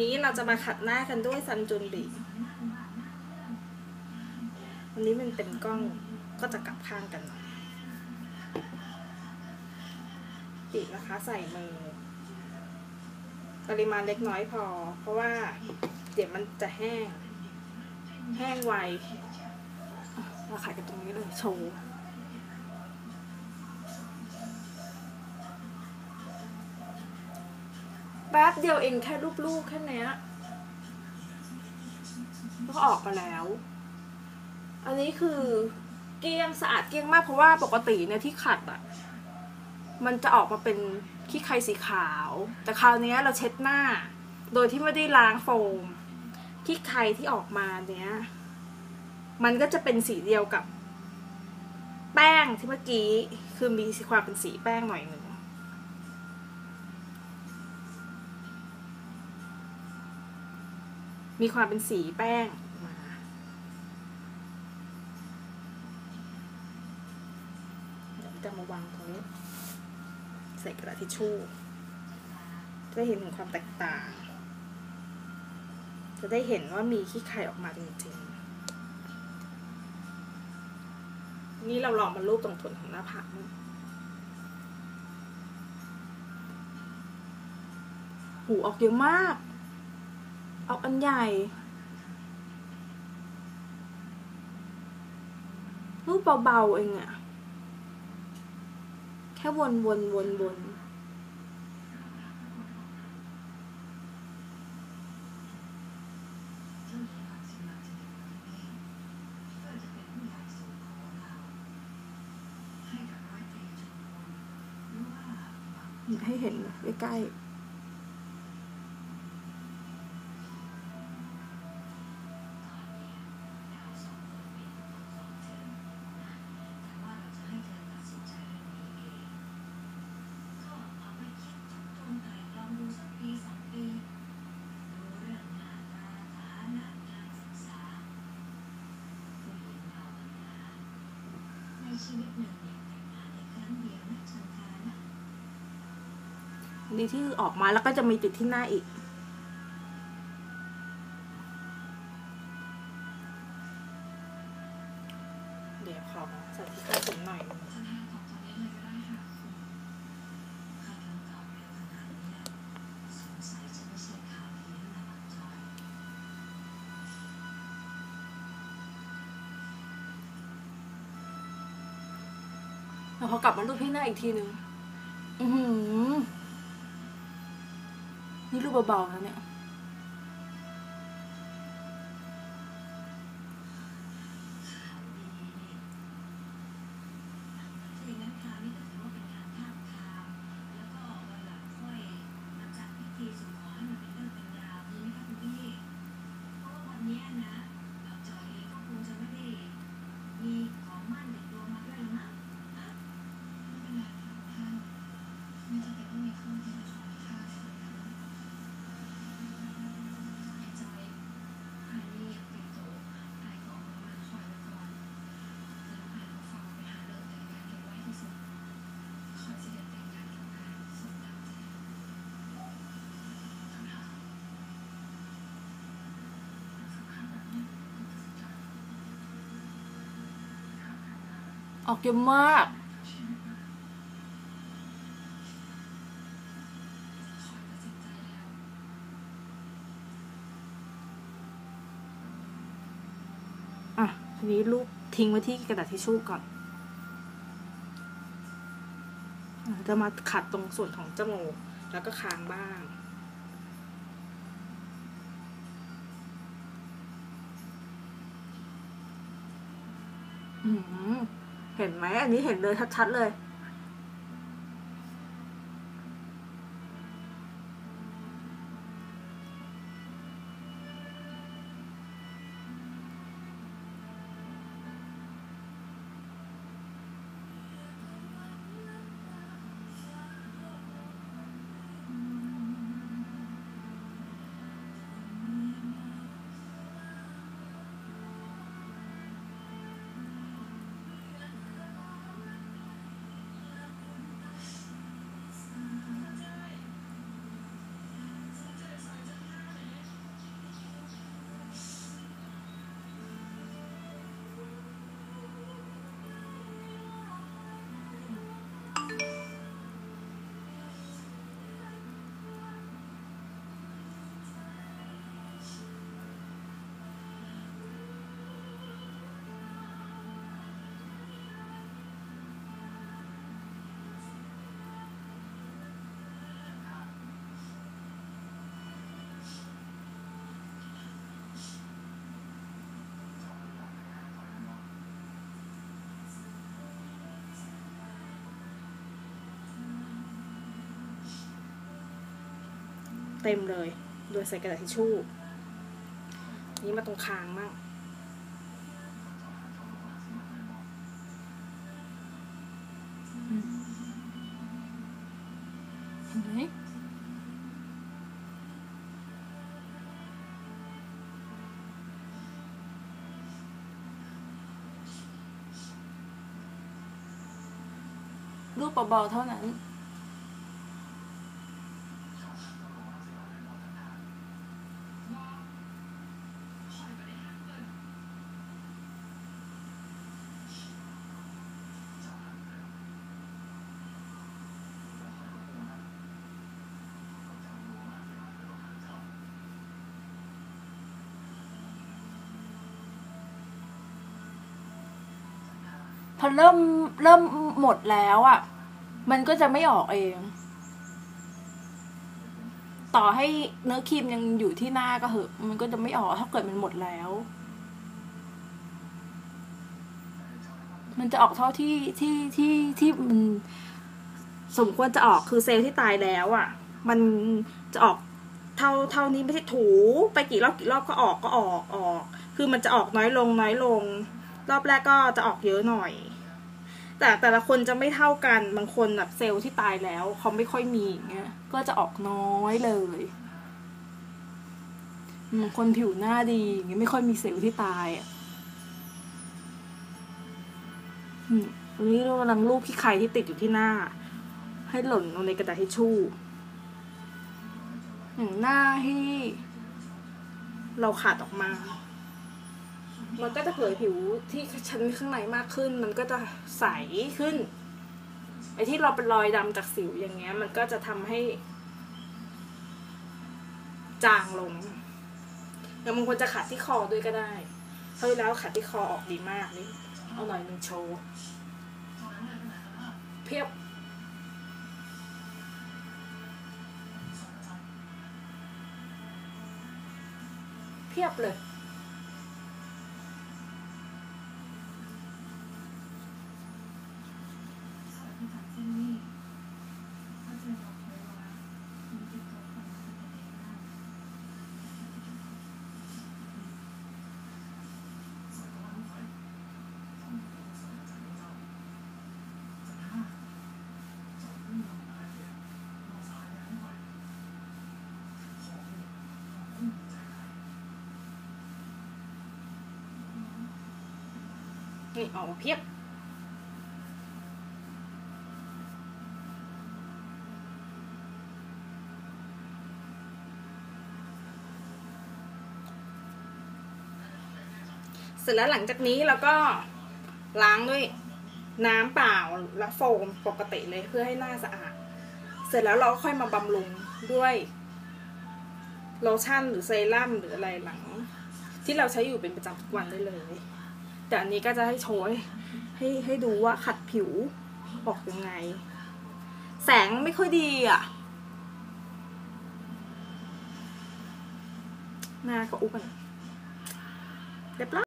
นี้เราจะมาขัดหน้ากันด้วยซันจุนหลีวันนี้มันเป็นกล้องก็จะกลับข้างกันหน่อยปีกนะคะใส่มือ ปริมาณเล็กน้อยพอ เพราะว่าเดี๋ยวมันจะแห้ง แห้งไวเราขายกันตรงนี้เลยโชว์ แป๊บเดียวเองแค่รูปๆแค่เนี้ยก็ออกมาแล้ว อันนี้คือเกลี้ยงสะอาดเกลี้ยงมากเพราะว่าปกติเนี่ยที่ขัดอะมันจะออกมาเป็นขี้ไครสีขาว แต่คราวนี้เราเช็ดหน้า โดยที่ไม่ได้ล้างโฟมขี้ไครที่ออกมาเนี้ย มันก็จะเป็นสีเดียวกับ แป้งที่เมื่อกี้ คือมีความเป็นสีแป้งหน่อยหนึ่ง มีความเป็นสีแป้งมาเดี๋ยวจะมาวางตรงนี้ ใส่กระดาษทิชชู่จะได้เห็นถึงความแตกต่าง จะได้เห็นว่ามีขี้ไข่ออกมาจริงๆ นี่เราลองมารูปตรงส่วนของหน้าผากหูออกเยอะมาก ออกอันใหญ่รูปเบาๆเองอะแค่วนวนวนวนให้เห็นใกล้ๆ ดีที่ออกมาแล้วก็จะมีติดที่หน้าอีก เดี๋ยวขอใส่ที่ใต้ผมหน่อย แล้วพอกลับมารูปที่หน้าอีกทีนึง อือหือนี่รูปเบาๆนะเนี่ย ออกเยอะมาก อะ ทีนี้ลูกทิ้งไว้ที่กระดาษทิชชู่ก่อนอจะมาขัดตรงส่วนของจมูก แล้วก็คางบ้างอืม เห็นไหมอันนี้เห็นเลยชัดๆเลย เต็มเลย โดยใส่กระดาษทิชชู่ นี้มาตรงคางมั่งเห็นไหมรูปเบาๆเท่านั้น อเริ่มเริ่มหมดแล้วอะ่ะ มันก็จะไม่ออกเอง ต่อให้เนื้อครีมยังอยู่ที่หน้าก็เหอะ มันก็จะไม่ออกถ้าเกิดมันหมดแล้ว มันจะออกเท่าที่ที่ที่ที่มันสมควรจะออกคือเซลล์ที่ตายแล้วอะ่ะ มันจะออกเท่าเท่านี้ไม่ใช่ถูไปกี่รอบกี่รอบก็ออกก็ออกออก คือมันจะออกน้อยลงน้อยลง รอบแรกก็จะออกเยอะหน่อย แต่แต่ละคนจะไม่เท่ากันบางคนแบบเซลล์ที่ตายแล้วเขาไม่ค่อยมีอย่างเงี้ยก็จะออกน้อยเลยบางคนผิวหน้าดีเงี้ยไม่ค่อยมีเซลล์ที่ตายอะอันนี้เรากำลังรูปพี่ไข่ที่ติดอยู่ที่หน้า ให้หล่นลงในกระดาษทิชชู่อย่างหน้าที่เราขาดออกมา มันก็จะเผยผิวที่ชั้นข้างในมากขึ้น มันก็จะใสขึ้นไอ้ที่เราเป็นรอยดำจากสิวอย่างเงี้ย มันก็จะทำให้ จางลงแล้วบางคนจะขัดที่คอด้วยก็ได้เฮ้ยแล้วขัดที่คอออกดีมากนี่เอาหน่อยหนึ่งโชว์เพียบเพียบเลย นี่ออกมาเพียบ เสร็จแล้วหลังจากนี้เราก็ล้างด้วยน้ำเปล่าและโฟมปกติเลยเพื่อให้หน้าสะอาด เสร็จแล้วเราก็ค่อยมาบำรุงด้วยโลชั่นหรือเซรั่มหรืออะไรหลัง ที่เราใช้อยู่เป็นประจำทุกวันได้เลย แต่อันนี้ก็จะให้โชว์ให้ให้ดูว่าขัดผิวออกยังไง แสงไม่ค่อยดีอะหน้าก็อุบกันเรียบร้อย